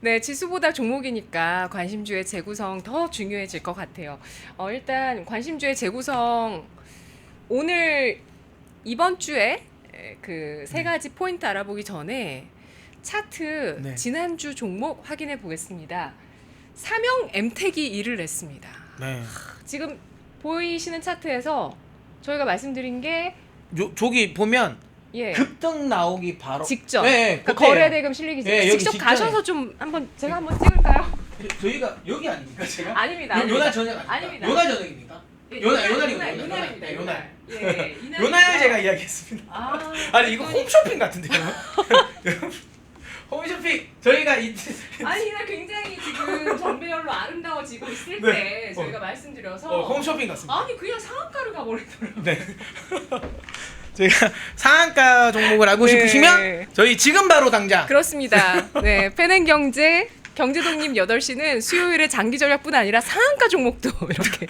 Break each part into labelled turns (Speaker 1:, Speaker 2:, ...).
Speaker 1: 네, 지수보다 종목이니까 관심주의 재구성 더 중요해질 것 같아요. 어, 일단 관심주의 재구성 오늘 이번 주에 그 세 가지 포인트 알아보기 전에 차트
Speaker 2: 네.
Speaker 1: 지난주 종목 확인해 보겠습니다. 삼형 엠텍이 일을 했습니다.
Speaker 2: 네.
Speaker 1: 지금 보이시는 차트에서 저희가 말씀드린 게
Speaker 2: 요, 저기 보면
Speaker 1: 예.
Speaker 2: 급등 나오기 바로
Speaker 1: 직전
Speaker 2: 네,
Speaker 1: 그
Speaker 2: 그때예요.
Speaker 1: 거래 대금 실리기 전
Speaker 2: 네, 여기
Speaker 1: 직접
Speaker 2: 직전에.
Speaker 1: 가셔서 좀 한번 제가 한번 찍을까요?
Speaker 2: 저희가 여기 아닙니까 제가?
Speaker 1: 아닙니다.
Speaker 2: 요. 요날 저녁 아닙니까?
Speaker 1: 아닙니다.
Speaker 2: 요날 저녁입니까?
Speaker 1: 예,
Speaker 2: 요날,
Speaker 1: 요날,
Speaker 2: 요날이군요.
Speaker 1: 요날,
Speaker 2: 요날. 네,
Speaker 1: 요날.
Speaker 2: 요날.
Speaker 1: 예, 이날이고요.
Speaker 2: 요날 제가 이야기했습니다.
Speaker 1: 아,
Speaker 2: 아니 이거 홈쇼핑 같은데요? 홈쇼핑 저희가 이
Speaker 1: 아니 이날 굉장히 지금 정배열로 아름다워지고 있을
Speaker 2: 네.
Speaker 1: 때
Speaker 2: 어.
Speaker 1: 저희가 말씀드려서
Speaker 2: 어, 홈쇼핑 같습니다.
Speaker 1: 아니 그냥 상한가를 가버리더라고요.
Speaker 2: 네. 저희가 상한가 종목을 알고
Speaker 1: 네.
Speaker 2: 싶으시면 저희 지금 바로 당장
Speaker 1: 그렇습니다. 네, 페넨경제 경제독립 8시는 수요일에 장기 전략뿐 아니라 상한가 종목도 이렇게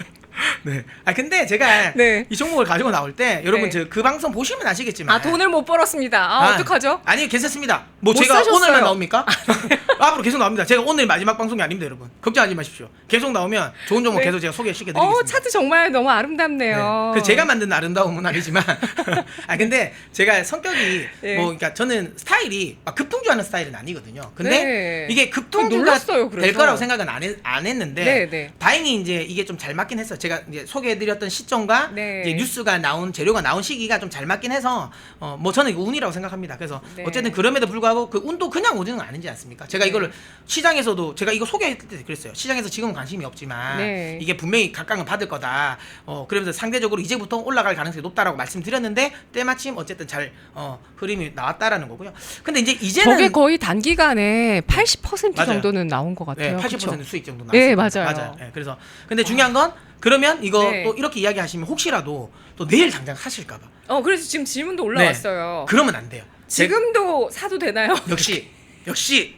Speaker 2: 네. 아 근데 제가
Speaker 1: 네.
Speaker 2: 이 종목을 가지고 나올 때 여러분
Speaker 1: 네.
Speaker 2: 저 그 방송 보시면 아시겠지만
Speaker 1: 아 돈을 못 벌었습니다. 아, 어떡하죠?
Speaker 2: 아니 괜찮습니다. 뭐
Speaker 1: 못
Speaker 2: 제가
Speaker 1: 사셨어요.
Speaker 2: 오늘만 나옵니까? 앞으로 계속 나옵니다. 제가 오늘 마지막 방송이 아닙니다, 여러분. 걱정하지 마십시오. 계속 나오면 좋은 종목
Speaker 1: 네.
Speaker 2: 계속 제가 소개시켜 드리겠습니다.
Speaker 1: 어 차트 정말 너무 아름답네요.
Speaker 2: 그 제가 만든 아름다움은 아니지만 아 근데 제가 성격이
Speaker 1: 네.
Speaker 2: 뭐 그러니까 저는 스타일이 막 급등주하는 스타일은 아니거든요. 근데
Speaker 1: 네.
Speaker 2: 이게 급등주가
Speaker 1: 놀랐어요,
Speaker 2: 될
Speaker 1: 그래서.
Speaker 2: 거라고 생각은 안, 했, 안 했는데
Speaker 1: 네, 네.
Speaker 2: 다행히 이제 이게 좀 잘 맞긴 했어요. 제가 이제 소개해드렸던 시점과
Speaker 1: 네.
Speaker 2: 이제 뉴스가 나온 재료가 나온 시기가 좀 잘 맞긴 해서 어 뭐 저는 이거 운이라고 생각합니다. 그래서
Speaker 1: 네.
Speaker 2: 어쨌든 그럼에도 불구하고 그 운도 그냥 오지는 아니지 않습니까? 제가
Speaker 1: 네.
Speaker 2: 이거를 시장에서도 제가 이거 소개했을 때 그랬어요. 시장에서 지금은 관심이 없지만
Speaker 1: 네.
Speaker 2: 이게 분명히 각광을 받을 거다. 어 그러면서 상대적으로 이제부터 올라갈 가능성이 높다라고 말씀드렸는데 때마침 어쨌든 잘 어, 흐름이 나왔다라는 거고요. 근데 이제 이제는
Speaker 1: 저게 거의 단기간에 80%
Speaker 2: 맞아요.
Speaker 1: 정도는 나온 것
Speaker 2: 네,
Speaker 1: 같아요.
Speaker 2: 80%
Speaker 1: 그쵸?
Speaker 2: 수익 정도
Speaker 1: 네,
Speaker 2: 나왔습니다.
Speaker 1: 맞아요.
Speaker 2: 맞아요. 네, 그래서 근데 중요한 건 그러면 이거
Speaker 1: 네.
Speaker 2: 또 이렇게 이야기하시면 혹시라도 또 내일 당장 하실까봐
Speaker 1: 어 그래서 지금 질문도 올라왔어요.
Speaker 2: 그러면 안 돼요. 제-
Speaker 1: 지금도 사도 되나요?
Speaker 2: 역시 역시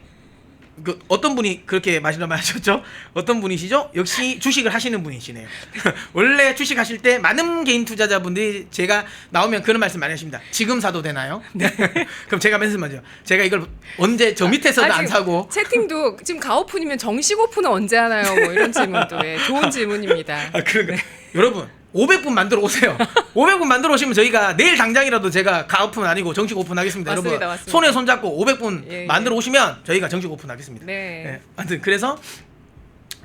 Speaker 2: 그 어떤 분이 그렇게 마시려 말하셨죠? 어떤 분이시죠? 역시 주식을 하시는 분이시네요. 원래 주식 하실 때 많은 개인 투자자분들이 제가 나오면 그런 말씀 많이 하십니다. 지금 사도 되나요? 네. 그럼 제가 말씀하죠. 제가 이걸 언제 저 밑에서도
Speaker 1: 아,
Speaker 2: 안 사고
Speaker 1: 채팅도 지금 가오픈이면 정식 오픈은 언제 하나요? 뭐 이런 질문도 예, 좋은 질문입니다.
Speaker 2: 아 그러니까 여러분 500분 만들어 오세요. 500분 만들어 오시면 저희가 내일 당장이라도 제가 가오픈 아니고 정식 오픈하겠습니다.
Speaker 1: 맞습니다,
Speaker 2: 여러분
Speaker 1: 맞습니다.
Speaker 2: 손에 손 잡고 500분
Speaker 1: 예, 예.
Speaker 2: 만들어 오시면 저희가 정식 오픈하겠습니다.
Speaker 1: 네.
Speaker 2: 예, 아무튼 그래서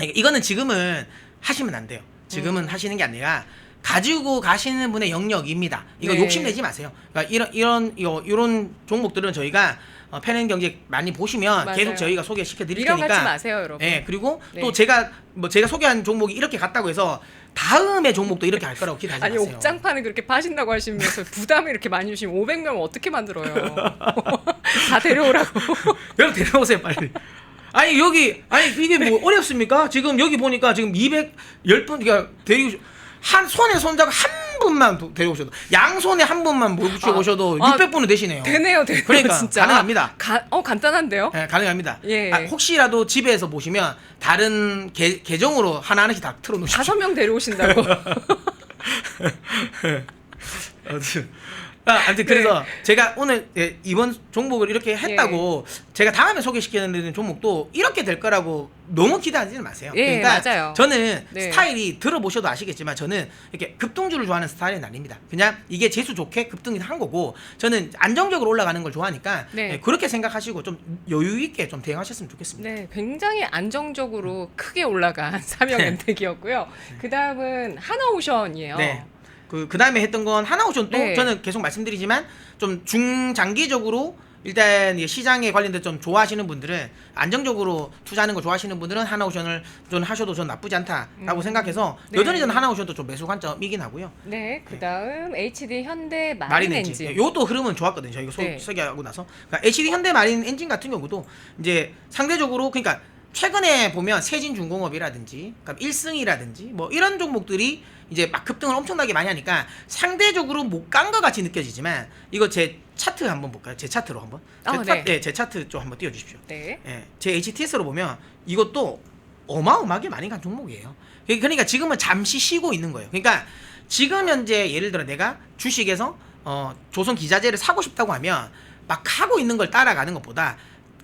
Speaker 2: 이거는 지금은 하시면 안 돼요. 지금은
Speaker 1: 음.
Speaker 2: 하시는 게 아니라 가지고 가시는 분의 영역입니다. 이거
Speaker 1: 네.
Speaker 2: 욕심내지 마세요. 그러니까 이런 이런 요- 이런 종목들은 저희가 어, 패는 경제 많이 보시면
Speaker 1: 맞아요.
Speaker 2: 계속 저희가 소개시켜 드릴
Speaker 1: 밀어가지
Speaker 2: 테니까.
Speaker 1: 마세요, 여러분.
Speaker 2: 예, 그리고
Speaker 1: 네.
Speaker 2: 또 제가 뭐 제가 소개한 종목이 이렇게 갔다고 해서 다음에 종목도 이렇게 할 거라고 기대하지
Speaker 1: 아니
Speaker 2: 마세요.
Speaker 1: 옥장판을 그렇게 파신다고 하시면서 부담을 이렇게 많이 주시면 500명 어떻게 만들어요? 다 데려오라고.
Speaker 2: 여러분 데려오세요 빨리. 아니 여기 아니 이게 뭐 어렵습니까? 지금 여기 보니까 지금 210분 그러니까 데리고 한 손에 손잡고 한 분만 도- 데려오셔도 양손에 한 분만 모셔 오셔도
Speaker 1: 아,
Speaker 2: 600분은 되시네요.
Speaker 1: 되네요, 되네요,
Speaker 2: 그러니까
Speaker 1: 진짜.
Speaker 2: 가능합니다.
Speaker 1: 가, 어 간단한데요?
Speaker 2: 예, 가능합니다.
Speaker 1: 예.
Speaker 2: 아, 혹시라도 집에서 보시면 다른 계, 계정으로 하나 하나씩 다 틀어놓으십시오.
Speaker 1: 다섯 명 데려오신다고.
Speaker 2: 아무튼 아, 아무튼 그래서 제가 오늘 예, 이번 종목을 이렇게 했다고 제가 다음에 소개시키는 종목도 이렇게 될 거라고 너무 기대하지는 마세요.
Speaker 1: 예,
Speaker 2: 그러니까
Speaker 1: 맞아요.
Speaker 2: 저는
Speaker 1: 네.
Speaker 2: 스타일이 들어보셔도 아시겠지만 저는 이렇게 급등주를 좋아하는 스타일은 아닙니다. 그냥 이게 재수 좋게 급등이 한 거고 저는 안정적으로 올라가는 걸 좋아하니까
Speaker 1: 네.
Speaker 2: 예, 그렇게 생각하시고 좀 여유 있게 좀 대응하셨으면 좋겠습니다.
Speaker 1: 네, 굉장히 안정적으로 크게 올라간 삼형
Speaker 2: 네.
Speaker 1: 엔텍이었고요. 그 다음은 하나오션이에요.
Speaker 2: 네. 그, 그 다음에 했던 건 하나오션 또
Speaker 1: 네.
Speaker 2: 저는 계속 말씀드리지만 좀 중장기적으로 일단 이 시장에 관련된 좀 좋아하시는 분들은 안정적으로 투자하는 거 좋아하시는 분들은 하나오션을 좀 하셔도 전 나쁘지 않다라고
Speaker 1: 음.
Speaker 2: 생각해서
Speaker 1: 네.
Speaker 2: 여전히 저는 하나오션도 좀 매수 관점이긴 하고요.
Speaker 1: 네, 그 다음 HD 현대 마린,
Speaker 2: 마린
Speaker 1: 엔진.
Speaker 2: 엔진. 요것도 흐름은 좋았거든요. 저희가 소,
Speaker 1: 네.
Speaker 2: 소개하고 나서. 그러니까 HD 현대 마린 엔진 같은 경우도 이제 상대적으로 그러니까 최근에 보면 세진중공업이라든지 그러니까 1승이라든지 뭐 이런 종목들이 이제 막 급등을 엄청나게 많이 하니까 상대적으로 못 간 것 같이 느껴지지만 이거 제 차트 한번 볼까요? 제 차트로 한번. 제,
Speaker 1: 아,
Speaker 2: 차,
Speaker 1: 네.
Speaker 2: 예, 제 차트 좀 한번 띄워 주십시오.
Speaker 1: 네.
Speaker 2: 예, 제 HTS로 보면 이것도 어마어마하게 많이 간 종목이에요. 그러니까 지금은 잠시 쉬고 있는 거예요. 그러니까 지금 현재 예를 들어 내가 주식에서 어, 조선 기자재를 사고 싶다고 하면 막 하고 있는 걸 따라가는 것보다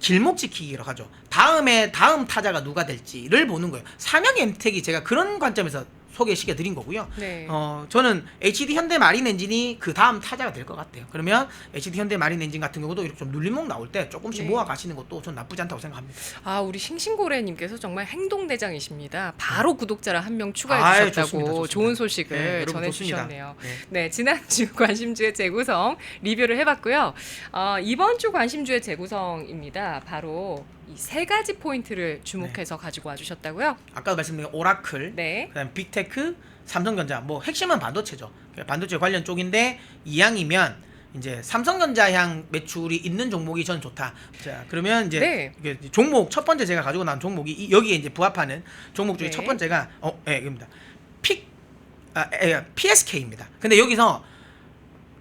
Speaker 2: 길목 지키기라고 하죠. 다음에 다음 타자가 누가 될지를 보는 거예요. 삼양 엠텍이 제가 그런 관점에서 소개시켜 드린 거고요.
Speaker 1: 네.
Speaker 2: 어 저는 HD 현대 마린 엔진이 그 다음 타자가 될 것 같아요. 그러면 HD 현대 마린 엔진 같은 경우도 이렇게 좀 눌림목 나올 때 조금씩
Speaker 1: 네.
Speaker 2: 모아 가시는 것도 전 나쁘지 않다고 생각합니다.
Speaker 1: 아 우리 싱싱고래님께서 정말 행동 대장이십니다. 바로 구독자를 한 명 추가해
Speaker 2: 네. 아유,
Speaker 1: 주셨다고
Speaker 2: 좋습니다, 좋습니다.
Speaker 1: 좋은 소식을
Speaker 2: 네,
Speaker 1: 전해 주셨네요.
Speaker 2: 좋습니다. 네.
Speaker 1: 네, 지난주 관심주의 재구성 리뷰를 해봤고요. 어, 이번 주 관심주의 재구성입니다. 바로 이 세 가지 포인트를 주목해서 가지고 와주셨다고요?
Speaker 2: 아까도 말씀드린 오라클,
Speaker 1: 네.
Speaker 2: 그다음 빅테크, 삼성전자 뭐 핵심은 반도체죠. 그러니까 반도체 관련 쪽인데 이양이면 이제 삼성전자향 매출이 있는 종목이 전 좋다. 자 그러면 이제
Speaker 1: 네.
Speaker 2: 이게 종목 첫 번째 제가 가지고 나온 종목이 이- 여기에 이제 부합하는 종목 중에
Speaker 1: 네.
Speaker 2: 첫 번째가 어, 예, 이겁니다. 픽 아, 예, PSK입니다. 근데 여기서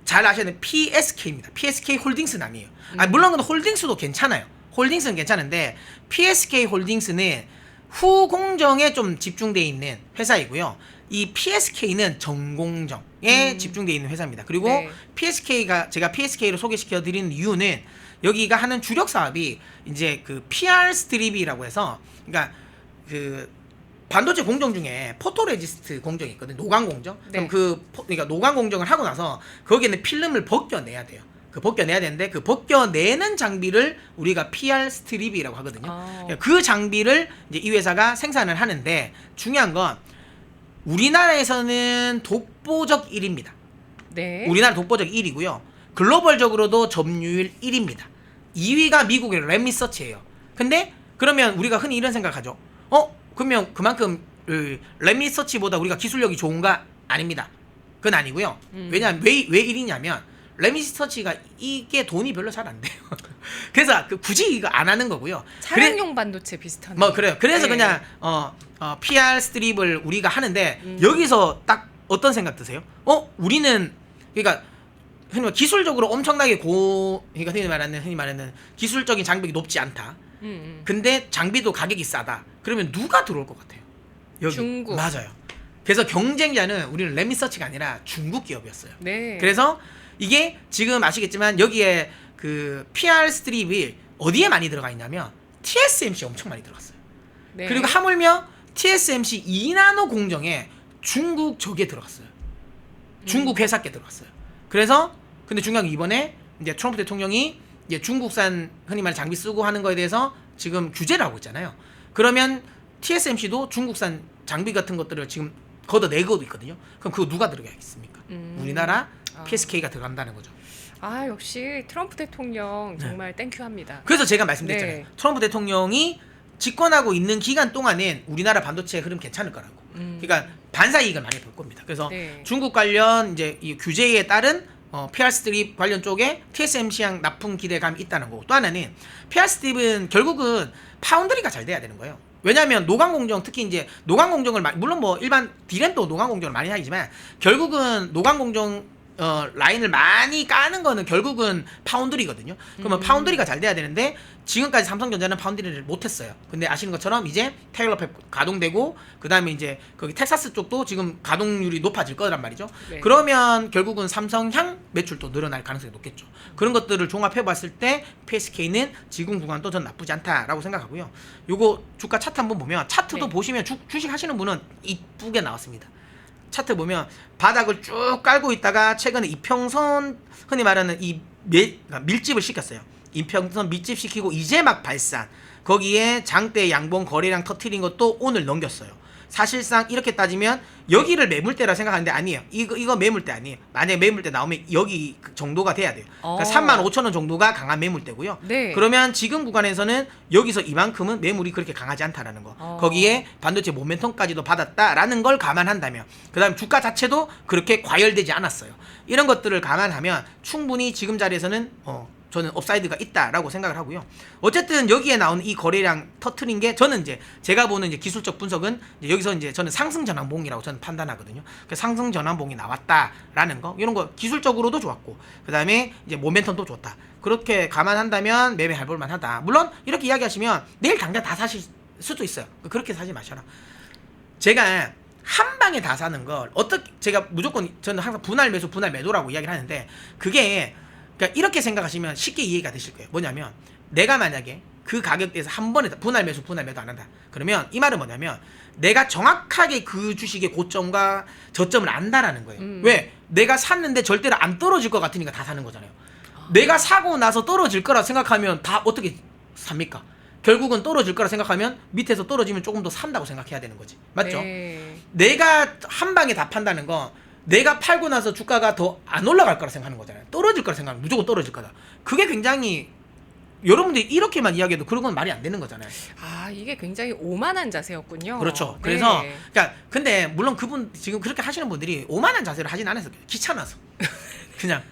Speaker 2: 잘 아셔야 되는 PSK입니다. PSK 홀딩스는 아니에요. 아,
Speaker 1: 음.
Speaker 2: 물론 근데 홀딩스도 괜찮아요. 홀딩스는 괜찮은데 PSK 홀딩스는 후공정에 좀 집중돼 있는 회사이고요. 이 PSK는 전공정에
Speaker 1: 음.
Speaker 2: 집중돼 있는 회사입니다. 그리고
Speaker 1: 네.
Speaker 2: PSK가 제가 PSK를 소개시켜 드리는 이유는 여기가 하는 주력 사업이 이제 그 PR 스트립이라고 해서 그러니까 그 반도체 공정 중에 포토레지스트 공정이 있거든요. 노광 공정. 그럼
Speaker 1: 네.
Speaker 2: 그 포- 그러니까 노광 공정을 하고 나서 거기에는 필름을 벗겨내야 돼요. 그 벗겨내야 되는데 그 벗겨내는 장비를 우리가 PR 스트립이라고 하거든요.
Speaker 1: 아.
Speaker 2: 그 장비를 이제 이 회사가 생산을 하는데 중요한 건 우리나라에서는 독보적 1위입니다.
Speaker 1: 네.
Speaker 2: 우리나라 독보적 1위고요. 글로벌적으로도 점유율 1위입니다. 2위가 미국의 랩리서치예요. 근데 그러면 우리가 흔히 이런 생각하죠. 어? 그러면 그만큼 그 랩리서치보다 우리가 기술력이 좋은가? 아닙니다. 그건 아니고요.
Speaker 1: 음.
Speaker 2: 왜냐면 왜, 왜 1위냐면 랩리서치가 이게 돈이 별로 잘 안 돼요. 그래서 그 굳이 이거 안 하는 거고요. 그래-
Speaker 1: 차량용 반도체 비슷한.
Speaker 2: 뭐 그래요. 그래서
Speaker 1: 네.
Speaker 2: 그냥 어, 어, PR 스트립을 우리가 하는데
Speaker 1: 음.
Speaker 2: 여기서 딱 어떤 생각 드세요? 어, 우리는 그러니까 흔히 말 기술적으로 엄청나게 고 그러니까 흔히 말하는 흔히 말하는 기술적인 장벽이 높지 않다.
Speaker 1: 음, 음.
Speaker 2: 근데 장비도 가격이 싸다. 그러면 누가 들어올 것 같아요? 여기
Speaker 1: 중국.
Speaker 2: 맞아요. 그래서 경쟁자는 우리는 랩리서치가 아니라 중국 기업이었어요.
Speaker 1: 네.
Speaker 2: 그래서 이게 지금 아시겠지만 여기에 그 PR 스트립이 어디에 많이 들어가 있냐면 TSMC 엄청 많이 들어갔어요.
Speaker 1: 네.
Speaker 2: 그리고 하물며 TSMC 2나노 공정에 중국 저기에 들어갔어요. 중국
Speaker 1: 음.
Speaker 2: 회사께 들어갔어요. 그래서 근데 중요한 게 이번에 이제 트럼프 대통령이 이제 중국산 흔히 말해 장비 쓰고 하는 거에 대해서 지금 규제를 하고 있잖아요. 그러면 TSMC도 중국산 장비 같은 것들을 지금 걷어내고 있거든요. 그럼 그거 누가 들어가겠습니까?
Speaker 1: 음.
Speaker 2: 우리나라
Speaker 1: 아.
Speaker 2: PSK가 들어간다는 거죠.
Speaker 1: 아 역시 트럼프 대통령
Speaker 2: 네.
Speaker 1: 정말 땡큐합니다.
Speaker 2: 그래서 제가 말씀드렸잖아요.
Speaker 1: 네.
Speaker 2: 트럼프 대통령이 집권하고 있는 기간 동안엔 우리나라 반도체 흐름 괜찮을 거라고.
Speaker 1: 음.
Speaker 2: 그러니까 반사 이익을 많이 볼 겁니다. 그래서
Speaker 1: 네.
Speaker 2: 중국 관련 이제 이 규제에 따른 어, PR 스트립 관련 쪽에 TSMC향 납품 기대감이 있다는 거고 또 하나는 PR 스트립은 결국은 파운드리가 잘 돼야 되는 거예요. 왜냐하면 노광 공정 특히 이제 노광 공정을 마- 물론 뭐 일반 디램도 노광 공정을 많이 하지만 결국은 노광 공정 어, 라인을 많이 까는 거는 결국은 파운드리거든요. 그러면
Speaker 1: 음.
Speaker 2: 파운드리가 잘 돼야 되는데 지금까지 삼성전자는 파운드리를 못했어요. 근데 아시는 것처럼 이제 테일러 팹 가동되고 그 다음에 이제 거기 텍사스 쪽도 지금 가동률이 높아질 거란 말이죠.
Speaker 1: 네.
Speaker 2: 그러면 결국은 삼성향 매출도 늘어날 가능성이 높겠죠. 그런 것들을 종합해 봤을 때 PSK는 지금 구간도 전 나쁘지 않다라고 생각하고요. 요거 주가 차트 한번 보면 차트도
Speaker 1: 네.
Speaker 2: 보시면 주, 주식 하시는 분은 이쁘게 나왔습니다. 차트 보면 바닥을 쭉 깔고 있다가 최근에 이평선 흔히 말하는 이 밀, 그러니까 밀집을 시켰어요. 이평선 밀집 시키고 이제 막 발산. 거기에 장대 양봉 거래량 터트린 것도 오늘 넘겼어요. 사실상 이렇게 따지면 여기를 매물대라 생각하는데 아니에요. 이거 이거 매물대 아니에요. 만약에 매물대 나오면 여기 그 정도가 돼야 돼요. 그러니까
Speaker 1: 어.
Speaker 2: 3만 5천 원 정도가 강한 매물대고요.
Speaker 1: 네.
Speaker 2: 그러면 지금 구간에서는 여기서 이만큼은 매물이 그렇게 강하지 않다라는 거.
Speaker 1: 어.
Speaker 2: 거기에 반도체 모멘텀까지도 받았다라는 걸 감안한다면 그다음 주가 자체도 그렇게 과열되지 않았어요. 이런 것들을 감안하면 충분히 지금 자리에서는 어 저는 업사이드가 있다라고 생각을 하고요. 어쨌든 여기에 나오는 이 거래량 터트린 게 저는 이제 제가 보는 이제 기술적 분석은 이제 여기서 이제 저는 상승 전환봉이라고 저는 판단하거든요. 그 상승 전환봉이 나왔다라는 거 이런 거 기술적으로도 좋았고 그다음에 이제 모멘텀도 좋다. 그렇게 감안한다면 매매할 볼만하다. 물론 이렇게 이야기하시면 내일 당장 다 사실 수도 있어요. 그렇게 사지 마셔라. 제가 한 방에 다 사는 걸 어떻게 제가 무조건 저는 항상 분할 매수 분할 매도라고 이야기를 하는데 그게 그러니까 이렇게 생각하시면 쉽게 이해가 되실 거예요. 뭐냐면 내가 만약에 그 가격대에서 한 번에 다- 분할 매수 분할 매도 안 한다. 그러면 이 말은 뭐냐면 내가 정확하게 그 주식의 고점과 저점을 안다라는 거예요.
Speaker 1: 음.
Speaker 2: 왜? 내가 샀는데 절대로 안 떨어질 것 같으니까 다 사는 거잖아요. 내가 사고 나서 떨어질 거라 생각하면 다 어떻게 삽니까? 결국은 떨어질 거라 생각하면 밑에서 떨어지면 조금 더 산다고 생각해야 되는 거지. 맞죠?
Speaker 1: 네.
Speaker 2: 내가 한 방에 다 판다는 거 내가 팔고 나서 주가가 더 안 올라갈 거라 생각하는 거잖아요. 떨어질 거라 생각하면 무조건 떨어질 거다. 그게 굉장히 여러분들이 이렇게만 이야기해도 그런 건 말이 안 되는 거잖아요.
Speaker 1: 아 이게 굉장히 오만한 자세였군요.
Speaker 2: 그렇죠.
Speaker 1: 네.
Speaker 2: 그래서 그러니까 근데 물론 그분 지금 그렇게 하시는 분들이 오만한 자세를 하진 않았어요. 귀찮아서 그냥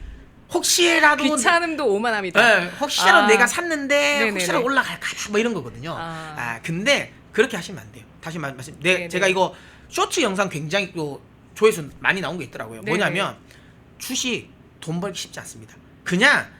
Speaker 2: 혹시라도
Speaker 1: 귀찮음도 오만합니다.
Speaker 2: 네, 혹시라도
Speaker 1: 아.
Speaker 2: 내가 샀는데
Speaker 1: 네네네.
Speaker 2: 혹시라도 올라갈까봐 뭐 이런 거거든요.
Speaker 1: 아.
Speaker 2: 아. 근데 그렇게 하시면 안 돼요. 다시 말- 말씀. 네,
Speaker 1: 네네.
Speaker 2: 제가 이거 쇼츠 영상 굉장히 또 조회수 많이 나온 게 있더라고요.
Speaker 1: 네네.
Speaker 2: 뭐냐면 주식 돈 벌기 쉽지 않습니다. 그냥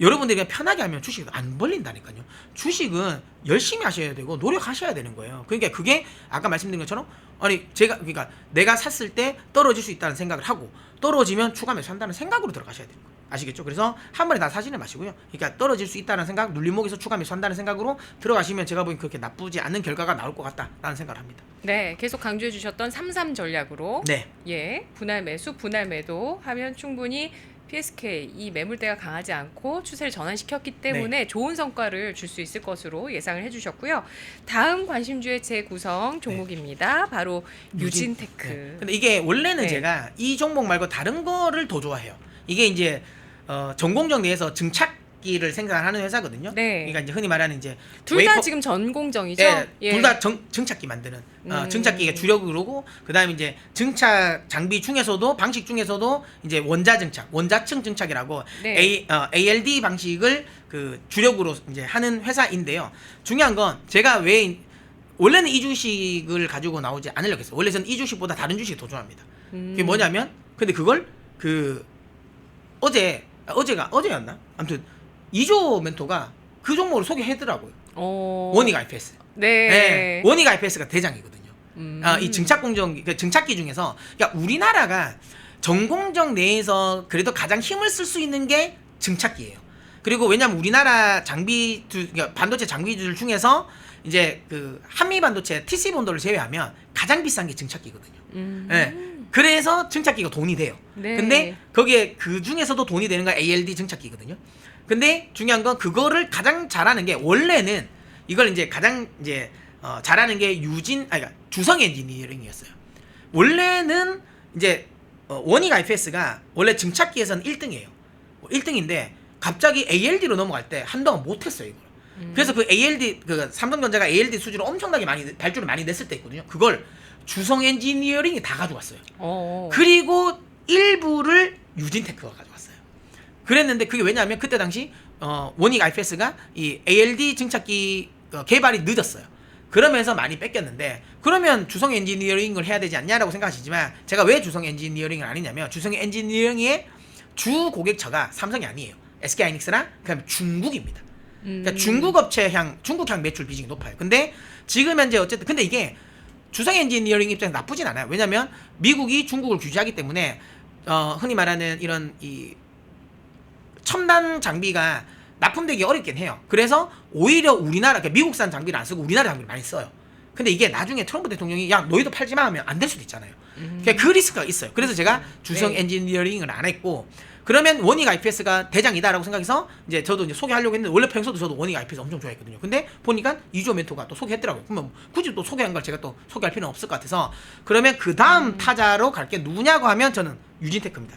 Speaker 2: 여러분들이 그냥 편하게 하면 주식은 안 벌린다니까요. 주식은 열심히 하셔야 되고 노력하셔야 되는 거예요. 그러니까 그게 아까 말씀드린 것처럼 아니 제가 그러니까 내가 샀을 때 떨어질 수 있다는 생각을 하고 떨어지면 추가 매수 한다는 생각으로 들어가셔야 되는 거예요. 아시겠죠? 그래서 한 번에 다 사지는 마시고요. 그러니까 떨어질 수 있다는 생각, 눌림목에서 추가 매수 한다는 생각으로 들어가시면 제가 보기엔 그렇게 나쁘지 않은 결과가 나올 것 같다라는 생각을 합니다.
Speaker 1: 네, 계속 강조해 주셨던 삼삼 전략으로
Speaker 2: 네.
Speaker 1: 예, 분할 매수, 분할 매도 하면 충분히 PSK 이 매물대가 강하지 않고 추세를 전환시켰기
Speaker 2: 네.
Speaker 1: 때문에 좋은 성과를 줄 수 있을 것으로 예상을 해주셨고요. 다음 관심주의 재구성 종목입니다. 바로 유진테크.
Speaker 2: 네. 근데 이게 원래는
Speaker 1: 네.
Speaker 2: 제가 이 종목 말고 다른 거를 더 좋아해요. 이게 이제 어, 전공정 내에서 증착기를 생산하는 회사거든요.
Speaker 1: 네.
Speaker 2: 그러니까 이제 흔히 말하는 이제
Speaker 1: 둘 다
Speaker 2: 웨이퍼-
Speaker 1: 지금 전공정이죠.
Speaker 2: 예, 둘다 증착기 만드는 어,
Speaker 1: 음.
Speaker 2: 증착기가 주력으로고 그다음에 이제 증착 장비 중에서도 방식 중에서도 이제 원자 증착, 원자층 증착이라고
Speaker 1: 네.
Speaker 2: A, 어, ALD 방식을 그 주력으로 이제 하는 회사인데요. 중요한 건 제가 왜 이- 원래는 이 주식을 가지고 나오지 않으려고 했어요. 원래 저는 이 주식보다 다른 주식이 더 좋아합니다.
Speaker 1: 음.
Speaker 2: 그게 뭐냐면 근데 그걸 그 어제 아, 어제가 어제였나? 아무튼 이조 멘토가 그 종목을 소개해더라고요.
Speaker 1: 어...
Speaker 2: 원익 IPS.
Speaker 1: 네.
Speaker 2: 네. 원익 IPS가 대장이거든요.
Speaker 1: 음.
Speaker 2: 아, 이 증착 공정 그 증착기 중에서 그러니까 우리나라가 전공정 내에서 그래도 가장 힘을 쓸 수 있는 게 증착기예요. 그리고 왜냐면 우리나라 장비 주 그러니까 반도체 장비들 중에서 이제 그 한미 반도체 TC 본도를 제외하면 가장 비싼 게 증착기거든요.
Speaker 1: 음.
Speaker 2: 예. 그래서 증착기가 돈이 돼요.
Speaker 1: 네.
Speaker 2: 근데 거기에 그 중에서도 돈이 되는 건 ALD 증착기거든요. 근데 중요한 건 그거를 가장 잘하는 게 원래는 이걸 이제 가장 이제 어, 잘하는 게 유진 아니 그러니까 주성 엔지니어링이었어요. 원래는 이제 어, 원익 IPS가 원래 증착기에서는 1등이에요. 1등인데 갑자기 ALD로 넘어갈 때 한동안 못했어요 이걸.
Speaker 1: 음.
Speaker 2: 그래서 그 ALD 그 삼성전자가 ALD 수주를 엄청나게 많이 발주를 많이 냈을 때 있거든요. 그걸 주성 엔지니어링이 다 가져갔어요.
Speaker 1: 어.
Speaker 2: 그리고 일부를 유진테크가 가져왔어요. 그랬는데 그게 왜냐하면 그때 당시 어, 원익 IPS가 이 ALD 증착기 어, 개발이 늦었어요. 그러면서 많이 뺏겼는데 그러면 주성 엔지니어링을 해야 되지 않냐라고 생각하시지만 제가 왜 주성 엔지니어링을 안 했냐면 주성 엔지니어링의 주 고객처가 삼성이 아니에요. SK 하이닉스랑 그다음에 중국입니다.
Speaker 1: 음.
Speaker 2: 그러니까 중국 업체향 중국향 매출 비중이 높아요. 근데 지금 현재 어쨌든 근데 이게 주성 엔지니어링 입장에서 나쁘진 않아요. 왜냐면 미국이 중국을 규제하기 때문에 어, 흔히 말하는 이런 이 첨단 장비가 납품되기 어렵긴 해요. 그래서 오히려 우리나라 그러니까 미국산 장비를 안 쓰고 우리나라 장비를 많이 써요. 근데 이게 나중에 트럼프 대통령이 야 너희도 팔지 마 하면 안 될 수도 있잖아요. 그러니까 그 리스크가 있어요. 그래서 제가 주성
Speaker 1: 네.
Speaker 2: 엔지니어링을 안 했고 그러면 원익 IPS가 대장이다라고 생각해서 이제 저도 이제 소개하려고 했는데 원래 평소도 저도 원익 IPS 엄청 좋아했거든요. 근데 보니까 이조 멘토가 또 소개했더라고요. 그러면 굳이 또 소개한 걸 제가 또 소개할 필요는 없을 것 같아서 그러면 그 다음 타자로 갈 게 누구냐고 하면 저는 유진테크입니다.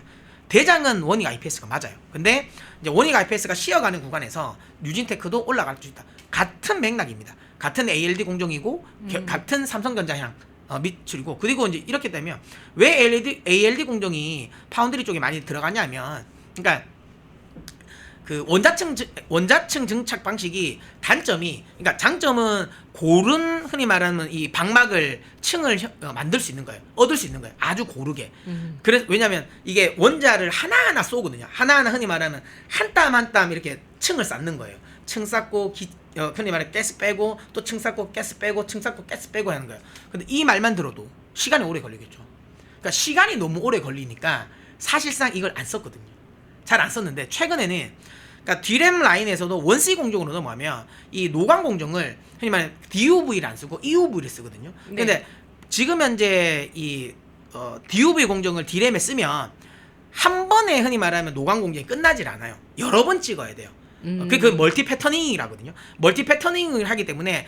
Speaker 2: 대장은 원익 IPS가 맞아요. 근데 이제 원익 IPS가 쉬어가는 구간에서 유진테크도 올라갈 수 있다. 같은 맥락입니다. 같은 ALD 공정이고 겨- 같은 삼성전자향 어, 밑줄이고 그리고 이제 이렇게 되면 왜 ALD ALD 공정이 파운드리 쪽에 많이 들어가냐면 그러니까 그 원자층 증- 원자층 증착 방식이 단점이 그러니까 장점은 고른 흔히 말하는 이 방막을 층을 혀- 어, 만들 수 있는 거예요. 얻을 수 있는 거예요. 아주 고르게.
Speaker 1: 음.
Speaker 2: 그래서 왜냐면 이게 원자를 하나하나 쏘거든요. 하나하나 흔히 말하는 한 땀 한 땀 이렇게 층을 쌓는 거예요. 층 쌓고 기, 어, 흔히 말해 가스 빼고 또 층 쌓고 가스 빼고 층 쌓고 가스 빼고 하는 거예요. 근데 이 말만 들어도 시간이 오래 걸리겠죠. 그러니까 시간이 너무 오래 걸리니까 사실상 이걸 안 썼거든요. 잘 안 썼는데 최근에는 그러니까 D램 라인에서도 원C 공정으로 넘어가면 이 노광 공정을 흔히 말하는 DUV를 안 쓰고 EUV를 쓰거든요.
Speaker 1: 네.
Speaker 2: 근데 지금 현재 이 어, DUV 공정을 D램에 쓰면 한 번에 흔히 말하면 노광 공정이 끝나질 않아요. 여러 번 찍어야 돼요.
Speaker 1: 음.
Speaker 2: 그, 그 멀티 패터닝이라거든요. 멀티 패터닝을 하기 때문에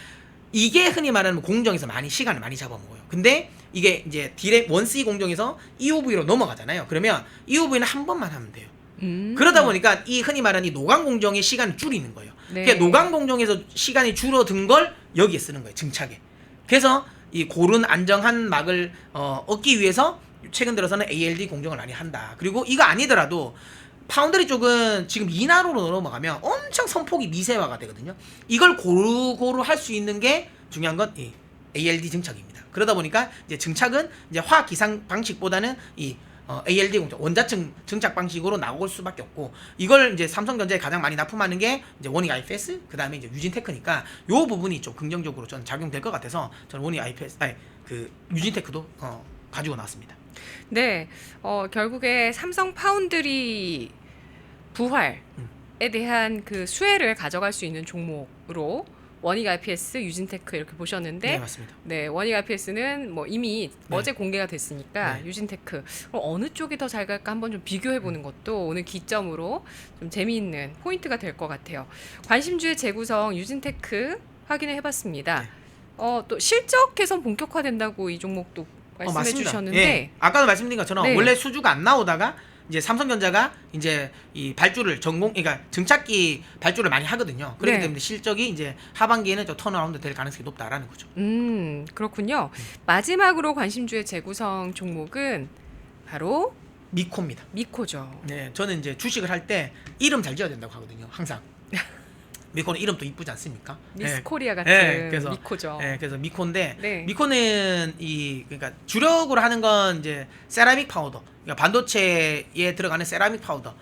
Speaker 2: 이게 흔히 말하는 공정에서 많이 시간을 많이 잡아먹어요. 근데 이게 이제 디램 원C 공정에서 EUV로 넘어가잖아요. 그러면 EUV는 한 번만 하면 돼요.
Speaker 1: 음.
Speaker 2: 그러다 보니까 이 흔히 말하는 이 노광 공정의 시간을 줄이는 거예요.
Speaker 1: 네.
Speaker 2: 그러니까 노광 공정에서 시간이 줄어든 걸 여기에 쓰는 거예요. 증착에. 그래서 이 고른 안정한 막을 어, 얻기 위해서 최근 들어서는 ALD 공정을 많이 한다. 그리고 이거 아니더라도 파운드리 쪽은 지금 이나로로 넘어가면 엄청 선폭이 미세화가 되거든요. 이걸 고루고루 할 수 있는 게 중요한 건 이 ALD 증착입니다. 그러다 보니까 이제 증착은 이제 화학 기상 방식보다는 이 어, ALD 공정 원자층 증착 방식으로 나올 수밖에 없고 이걸 이제 삼성전자에 가장 많이 납품하는 게 이제 원익 IPS 그다음에 이제 유진테크니까 요 부분이 좀 긍정적으로 저는 작용될 것 같아서 저는 원익 IPS 아니 그 유진테크도 어, 가지고 나왔습니다.
Speaker 1: 네, 어, 결국에 삼성 파운드리 부활에
Speaker 2: 음.
Speaker 1: 대한 그 수혜를 가져갈 수 있는 종목으로 원익 IPS, 유진테크 이렇게 보셨는데
Speaker 2: 네 맞습니다.
Speaker 1: 네, 원익 IPS는 뭐 이미
Speaker 2: 네.
Speaker 1: 어제 공개가 됐으니까
Speaker 2: 네.
Speaker 1: 유진테크 그럼 어느 쪽이 더 잘 갈까 한번 좀 비교해 보는 것도 오늘 기점으로 좀 재미있는 포인트가 될 것 같아요. 관심주의 재구성 유진테크 확인을 해봤습니다.
Speaker 2: 네.
Speaker 1: 어, 또 실적 개선 본격화된다고 이 종목도 말씀해 주셨는데
Speaker 2: 예. 아까도 말씀드린 것처럼
Speaker 1: 네.
Speaker 2: 원래 수주가 안 나오다가 이제 삼성전자가 이제 이 발주를 전공, 그러니까 증착기 발주를 많이 하거든요. 그렇기
Speaker 1: 네.
Speaker 2: 때문에 실적이 이제 하반기에는 좀 턴어라운드 될 가능성이 높다라는 거죠.
Speaker 1: 음, 그렇군요. 마지막으로 관심주의 재구성 종목은 바로
Speaker 2: 미코입니다.
Speaker 1: 미코죠.
Speaker 2: 네, 저는 이제 주식을 할 때 이름 잘 지어야 된다고 하거든요. 항상. 미코는 이름도 이쁘지 않습니까?
Speaker 1: 미스
Speaker 2: 네.
Speaker 1: 코리아 같은
Speaker 2: 네, 그래서-
Speaker 1: 미코죠.
Speaker 2: 네, 그래서 미코인데
Speaker 1: 네.
Speaker 2: 미코는 이 그러니까 주력으로 하는 건 이제 세라믹 파우더. 그러니까 반도체에 들어가는 세라믹 파우더. 어,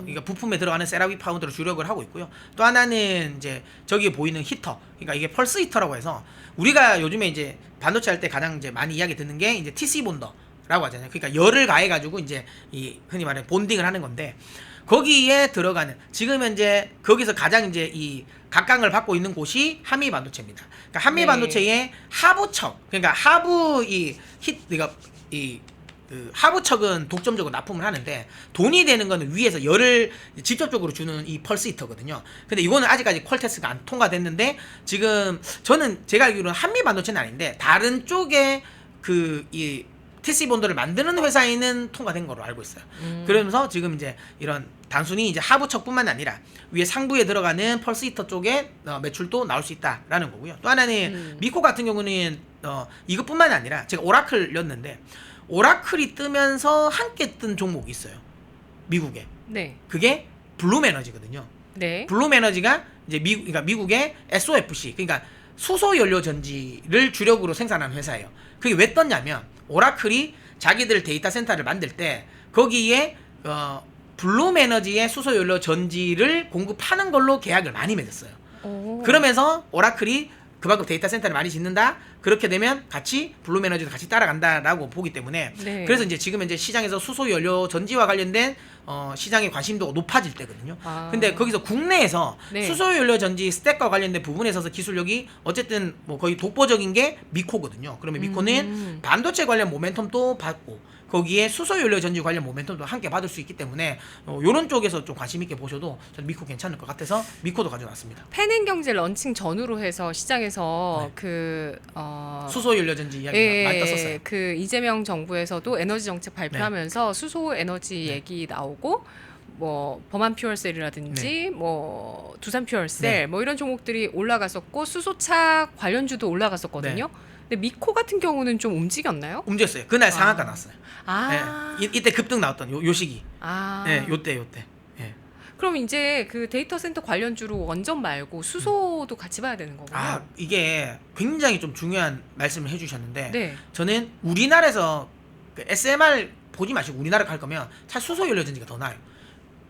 Speaker 1: 음.
Speaker 2: 그러니까 부품에 들어가는 세라믹 파우더를 주력을 하고 있고요. 또 하나는 이제 저기 보이는 히터. 그러니까 이게 펄스 히터라고 해서 우리가 요즘에 이제 반도체 할 때 가장 이제 많이 이야기 듣는 게 이제 TC 본더 라고 하잖아요. 그러니까 열을 가해 가지고 이제 이 흔히 말하는 본딩을 하는 건데 거기에 들어가는 지금 현재 거기서 가장 이제 이 각광을 받고 있는 곳이 한미 반도체입니다. 그러니까 한미
Speaker 1: 네.
Speaker 2: 반도체의 하부척 그러니까 하부 이힛 그러니까 이 그 하부척은 독점적으로 납품을 하는데 돈이 되는 거는 위에서 열을 직접적으로 주는 이 펄스 히터거든요. 근데 이거는 아직까지 퀄테스가 안 통과됐는데 지금 저는 제가 알기로는 한미 반도체는 아닌데 다른 쪽에 그이 TC 본드를 만드는 회사에는 통과된 거로 알고 있어요.
Speaker 1: 음.
Speaker 2: 그러면서 지금 이제 이런 단순히 이제 하부척뿐만 아니라 위에 상부에 들어가는 펄스 히터 쪽에 어, 매출도 나올 수 있다라는 거고요. 또 하나는
Speaker 1: 음.
Speaker 2: 미코 같은 경우는 어, 이것뿐만 아니라 제가 오라클였는데 오라클이 뜨면서 함께 뜬 종목이 있어요. 미국에
Speaker 1: 네.
Speaker 2: 그게 블룸 에너지거든요.
Speaker 1: 네.
Speaker 2: 블룸 에너지가 이제 미 그러니까 미국의 SOFC 그러니까 수소 연료 전지를 주력으로 생산하는 회사예요. 그게 왜 떴냐면 오라클이 자기들 데이터 센터를 만들 때 거기에 어 블룸 에너지의 수소 연료 전지를 공급하는 걸로 계약을 많이 맺었어요.
Speaker 1: 오.
Speaker 2: 그러면서 오라클이 그만큼 데이터 센터를 많이 짓는다. 그렇게 되면 같이 블룸 에너지도 같이 따라간다라고 보기 때문에
Speaker 1: 네.
Speaker 2: 그래서 이제 지금 이제 시장에서 수소 연료 전지와 관련된 어, 시장의 관심도가 높아질 때거든요.
Speaker 1: 아.
Speaker 2: 근데 거기서 국내에서
Speaker 1: 네.
Speaker 2: 수소 연료 전지 스택과 관련된 부분에 있어서 기술력이 어쨌든 뭐 거의 독보적인 게 미코거든요. 그러면 미코는
Speaker 1: 음.
Speaker 2: 반도체 관련 모멘텀도 받고 거기에 수소 연료 전지 관련 모멘텀도 함께 받을 수 있기 때문에 어, 이런 쪽에서 좀 관심 있게 보셔도 저는 미코 괜찮을 것 같아서 미코도 가져왔습니다.
Speaker 1: 펜앤경제 런칭 전후로 해서 시장에서
Speaker 2: 네.
Speaker 1: 그 어,
Speaker 2: 수소 연료 전지 이야기
Speaker 1: 예,
Speaker 2: 많이 떴었어요.
Speaker 1: 그 이재명 정부에서도 에너지 정책 발표하면서 수소 에너지
Speaker 2: 네.
Speaker 1: 얘기 나오고 뭐 범한 퓨얼셀이라든지
Speaker 2: 네.
Speaker 1: 뭐 두산 퓨얼셀 뭐 이런 종목들이 올라갔었고 수소차 관련주도 올라갔었거든요.
Speaker 2: 네.
Speaker 1: 근데 미코 같은 경우는 좀 움직였나요?
Speaker 2: 움직였어요. 그날 상한가
Speaker 1: 아.
Speaker 2: 났어요.
Speaker 1: 아,
Speaker 2: 예, 이, 이때 급등 나왔던 요, 요 시기.
Speaker 1: 아,
Speaker 2: 예, 요때 요때. 예.
Speaker 1: 그럼 이제 그 데이터 센터 관련주로 원전 말고 수소도 같이 봐야 되는 거군요.
Speaker 2: 아 이게 굉장히 좀 중요한 말씀을 해주셨는데
Speaker 1: 네.
Speaker 2: 저는 우리나라에서 그 SMR 보지 마시고 우리나라 갈 거면 차 수소 연료 전지가 더 나아요.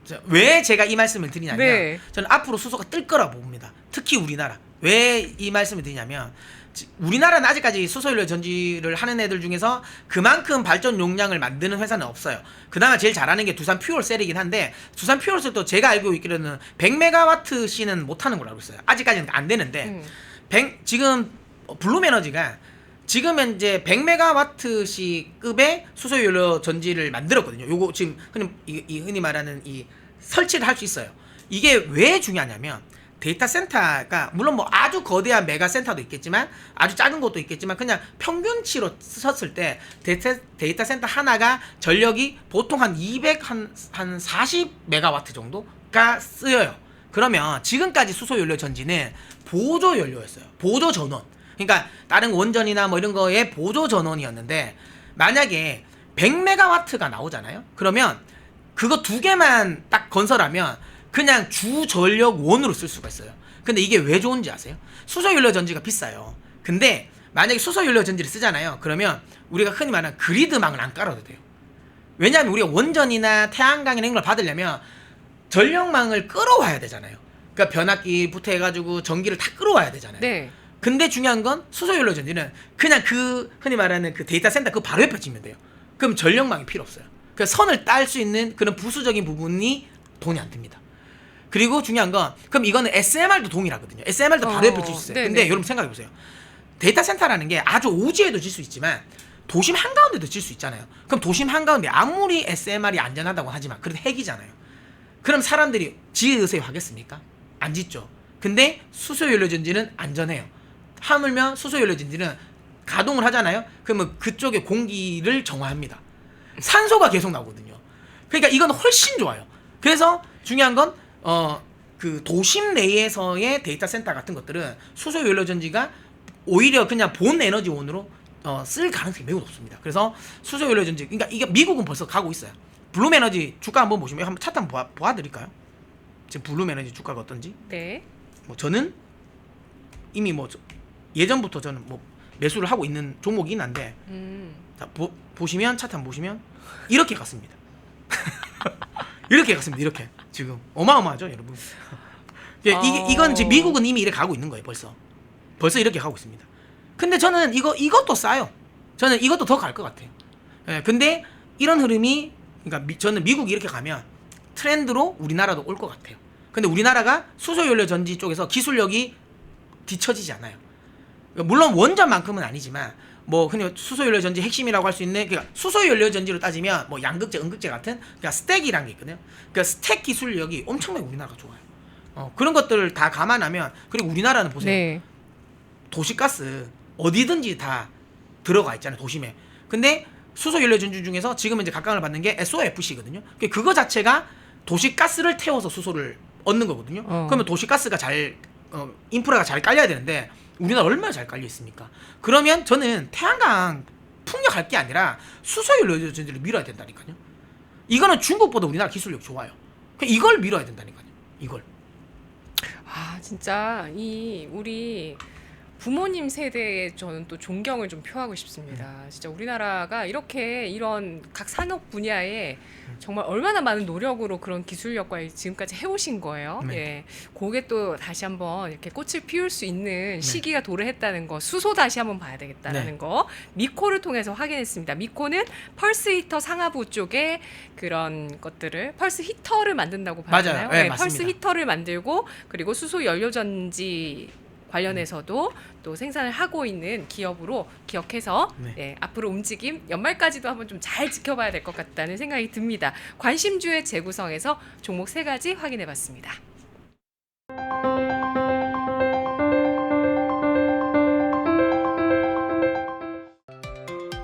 Speaker 2: 자, 왜 제가 이 말씀을 드리냐면
Speaker 1: 네.
Speaker 2: 저는 앞으로 수소가 뜰 거라고 봅니다. 특히 우리나라. 왜 이 말씀을 드리냐면 지- 우리나라는 아직까지 수소연료 전지를 하는 애들 중에서 그만큼 발전 용량을 만드는 회사는 없어요. 그나마 제일 잘하는 게 두산 퓨얼셀이긴 한데 두산 퓨얼셀도 제가 알고 있기로는 100메가와트씩은 못하는 걸로 알고 있어요. 아직까지는 안 되는데
Speaker 1: 음.
Speaker 2: 100 지금 블룸에너지가 지금 현재 100메가와트씩 급의 수소연료 전지를 만들었거든요. 요거 지금 흔히, 이, 이 흔히 말하는 이 설치를 할 수 있어요. 이게 왜 중요하냐면 데이터 센터가 물론 뭐 아주 거대한 메가 센터도 있겠지만 아주 작은 곳도 있겠지만 그냥 평균치로 썼을 때 데이터, 데이터 센터 하나가 전력이 보통 한 200 한 한 40메가와트 정도가 쓰여요. 그러면 지금까지 수소 연료 전지는 보조 연료였어요. 보조 전원. 그러니까 다른 원전이나 뭐 이런 거에 보조 전원이었는데 만약에 100메가와트가 나오잖아요. 그러면 그거 두 개만 딱 건설하면 그냥 주 전력 원으로 쓸 수가 있어요. 근데 이게 왜 좋은지 아세요? 수소 연료 전지가 비싸요. 근데 만약에 수소 연료 전지를 쓰잖아요. 그러면 우리가 흔히 말하는 그리드망을 안 깔아도 돼요. 왜냐하면 우리가 원전이나 태양광이나 이런 걸 받으려면 전력망을 끌어와야 되잖아요. 그러니까 변압기부터 해가지고 전기를 다 끌어와야 되잖아요.
Speaker 1: 네.
Speaker 2: 근데 중요한 건 수소 연료 전지는 그냥 그 흔히 말하는 그 데이터 센터 그 바로 옆에 지면 돼요. 그럼 전력망이 필요 없어요. 그 선을 딸 수 있는 그런 부수적인 부분이 돈이 안 듭니다. 그리고 중요한 건 그럼 이거는 SMR도 동일하거든요. SMR도 바로
Speaker 1: 어,
Speaker 2: 옆에 질수 있어요.
Speaker 1: 네네.
Speaker 2: 근데 여러분 생각해 보세요. 데이터 센터라는 게 아주 오지에도 질 수 있지만 도심 한가운데도 질 수 있잖아요. 그럼 도심 한가운데 아무리 SMR이 안전하다고 하지만 그래도 핵이잖아요. 그럼 사람들이 지으세요 하겠습니까? 안 짓죠. 근데 수소연료 전지는 안전해요. 하물며 수소연료 전지는 가동을 하잖아요. 그러면 그쪽의 공기를 정화합니다. 산소가 계속 나오거든요. 그러니까 이건 훨씬 좋아요. 그래서 중요한 건 어 그 도심 내에서의 데이터 센터 같은 것들은 수소 연료 전지가 오히려 그냥 본 에너지원으로 어, 쓸 가능성이 매우 높습니다. 그래서 수소 연료 전지 그러니까 이게 미국은 벌써 가고 있어요. 블룸 에너지 주가 한번 보시면 한번 차트 한번 보아, 보아드릴까요? 지금 블룸 에너지 주가가 어떤지?
Speaker 1: 네.
Speaker 2: 뭐 저는 이미 뭐 저- 예전부터 저는 뭐 매수를 하고 있는 종목이긴 한데
Speaker 1: 음.
Speaker 2: 자, 보, 보시면 차트 한번 보시면 이렇게 갔습니다. 이렇게 갔습니다. 이렇게 지금 어마어마하죠, 여러분. 예, 이게 이건 지금
Speaker 1: 어.
Speaker 2: 미국은 이미 이렇게 가고 있는 거예요, 벌써. 벌써 이렇게 가고 있습니다. 근데 저는 이거 이것도 싸요. 저는 이것도 더 갈 것 같아요. 예, 근데 이런 흐름이 그러니까 미- 저는 미국이 이렇게 가면 트렌드로 우리나라도 올 것 같아요. 근데 우리나라가 수소연료 전지 쪽에서 기술력이 뒤처지지 않아요. 물론 원전만큼은 아니지만 뭐 흔히 수소연료 전지 핵심이라고 할 수 있는 그러니까 수소연료 전지로 따지면 뭐 양극재, 음극재 같은 그러니까 스택이란 게 있거든요. 그러니까 스택 기술력이 엄청나게 우리나라가 좋아요. 어, 그런 것들을 다 감안하면 그리고 우리나라는 보세요.
Speaker 1: 네.
Speaker 2: 도시가스 어디든지 다 들어가 있잖아요 도심에 근데 수소연료 전지 중에서 지금 이제 각광을 받는 게 SOFC거든요 그거 자체가 도시가스를 태워서 수소를 얻는 거거든요
Speaker 1: 어.
Speaker 2: 그러면 도시가스가 잘 어, 인프라가 잘 깔려야 되는데 우리나라 얼마나 잘 깔려 있습니까? 그러면 저는 태양광 풍력할 게 아니라 수소연료 전지를 밀어야 된다니까요. 이거는 중국보다 우리나라 기술력 좋아요. 그러니까 이걸 밀어야 된다니까요. 이걸.
Speaker 1: 아 진짜 이 우리 부모님 세대에 저는 또 존경을 좀 표하고 싶습니다.
Speaker 2: 음.
Speaker 1: 진짜 우리나라가 이렇게 이런 각 산업 분야에 정말 얼마나 많은 노력으로 그런 기술력과 지금까지 해오신 거예요.
Speaker 2: 네.
Speaker 1: 예, 그게 또 다시 한번 이렇게 꽃을 피울 수 있는 시기가 도래했다는 거, 수소 다시 한번 봐야 되겠다라는
Speaker 2: 네.
Speaker 1: 거, 미코를 통해서 확인했습니다. 미코는 펄스 히터 상하부 쪽에 그런 것들을 펄스 히터를 만든다고
Speaker 2: 맞아요.
Speaker 1: 봤잖아요.
Speaker 2: 네,
Speaker 1: 펄스
Speaker 2: 맞습니다.
Speaker 1: 히터를 만들고 그리고 수소 연료 전지 관련해서도 또 생산을 하고 있는 기업으로 기억해서
Speaker 2: 네.
Speaker 1: 예, 앞으로 움직임 연말까지도 한번 좀 잘 지켜봐야 될 것 같다는 생각이 듭니다. 관심주의 재구성에서 종목 세 가지 확인해봤습니다.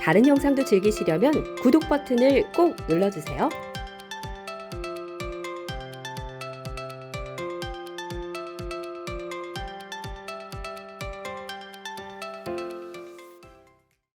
Speaker 3: 다른 영상도 즐기시려면 구독 버튼을 꼭 눌러주세요.